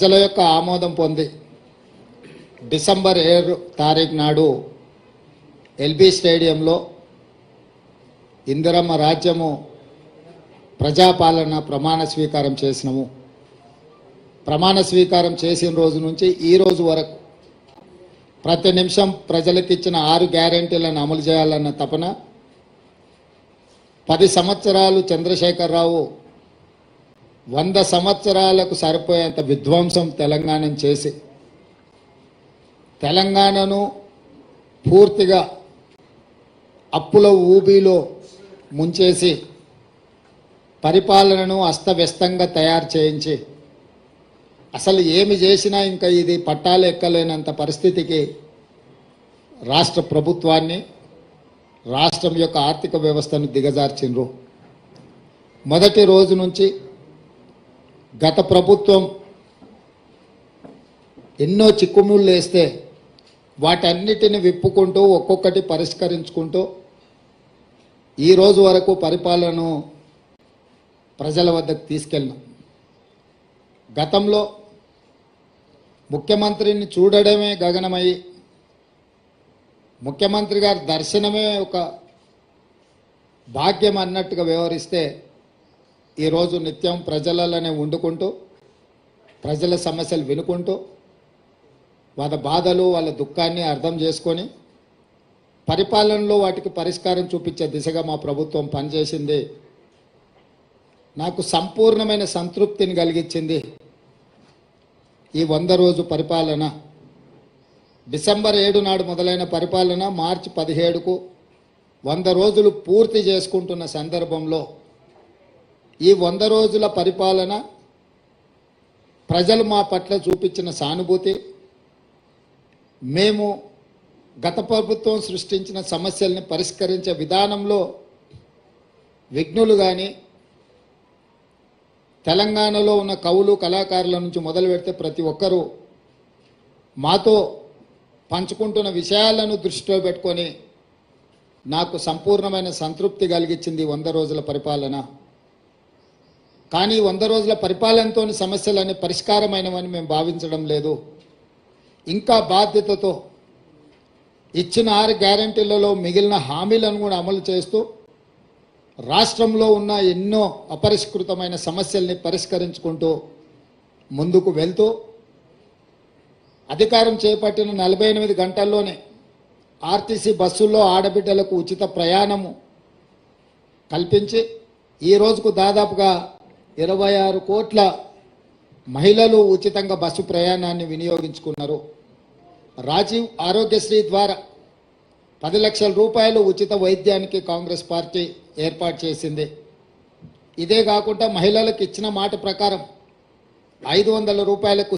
ప్రజల యొక్క ఆమోదం పొంది డిసెంబర్ ఏడు తారీఖు నాడు ఎల్బీ స్టేడియంలో ఇందిరమ్మ రాజ్యము ప్రజాపాలన ప్రమాణ స్వీకారం చేసినాము. ప్రమాణ స్వీకారం చేసిన రోజు నుంచి ఈ రోజు వరకు ప్రతి నిమిషం ప్రజలకు ఇచ్చిన ఆరు గ్యారెంటీలను అమలు చేయాలన్న తపన పది సంవత్సరాలు చంద్రశేఖరరావు వంద సంవత్సరాలకు సరిపోయేంత విధ్వంసం తెలంగాణను చేసి తెలంగాణను పూర్తిగా అప్పుల ఊబిలో ముంచేసి పరిపాలనను అస్తవ్యస్తంగా తయారు చేయించి అసలు ఏమి చేసినా ఇంకా ఇది పట్టాలు ఎక్కలేనంత పరిస్థితికి రాష్ట్ర ప్రభుత్వాన్ని రాష్ట్రం యొక్క ఆర్థిక వ్యవస్థను దిగజార్చిండ్రు మొదటి రోజు నుంచి గత ప్రభుత్వం ఎన్నో చిక్కుముళ్ళు వేస్తే వాటన్నిటిని విప్పుకుంటూ ఒక్కొక్కటి పరిష్కరించుకుంటూ ఈ రోజు వరకు పరిపాలనను ప్రజల వద్దకు తీసుకెళ్ళాం. గతంలో ముఖ్యమంత్రిని చూడడమే గగనమై ముఖ్యమంత్రి గారి దర్శనమే ఒక భాగ్యం అన్నట్టుగా వ్యవహరిస్తే ఈరోజు నిత్యం ప్రజలలోనే వండుకుంటూ ప్రజల సమస్యలు వినుకుంటూ వాళ్ళ బాధలు వాళ్ళ దుఃఖాన్ని అర్థం చేసుకొని పరిపాలనలో వాటికి పరిష్కారం చూపించే దిశగా మా ప్రభుత్వం పనిచేసింది. నాకు సంపూర్ణమైన సంతృప్తిని కలిగించింది ఈ వంద రోజు పరిపాలన. డిసెంబర్ ఏడు నాడు మొదలైన పరిపాలన మార్చి పదిహేడుకు వంద రోజులు పూర్తి చేసుకుంటున్న సందర్భంలో ఈ వంద రోజుల పరిపాలన ప్రజలు మా పట్ల చూపించిన సానుభూతి. మేము గత ప్రభుత్వం సృష్టించిన సమస్యల్ని పరిష్కరించే విధానంలో విఘ్నులు కానీ తెలంగాణలో ఉన్న కవులు కళాకారుల నుంచి మొదలు పెడితే ప్రతి ఒక్కరూ మాతో పంచుకుంటున్న విషయాలను దృష్టిలో పెట్టుకొని నాకు సంపూర్ణమైన సంతృప్తి కలిగించింది వంద రోజుల పరిపాలన. కానీ వంద రోజుల పరిపాలనతో సమస్యలన్నీ పరిష్కారమైనవని మేము భావించడం లేదు. ఇంకా బాధ్యతతో ఇచ్చిన ఆరు గ్యారంటీలలో మిగిలిన హామీలను కూడా అమలు చేస్తూ రాష్ట్రంలో ఉన్న ఎన్నో అపరిష్కృతమైన సమస్యల్ని పరిష్కరించుకుంటూ ముందుకు వెళ్తూ అధికారం చేపట్టిన నలభై ఎనిమిది గంటల్లోనే ఆర్టీసీ బస్సుల్లో ఆడబిడ్డలకు ఉచిత ప్రయాణము కల్పించి ఈ రోజుకు దాదాపుగా ఇరవై ఆరు కోట్ల మహిళలు ఉచితంగా బస్సు ప్రయాణాన్ని వినియోగించుకున్నారు. రాజీవ్ ఆరోగ్యశ్రీ ద్వారా పది లక్షల రూపాయలు ఉచిత వైద్యానికి కాంగ్రెస్ పార్టీ ఏర్పాటు చేసింది. ఇదే కాకుండా మహిళలకు ఇచ్చిన మాట ప్రకారం ఐదు వందల రూపాయలకు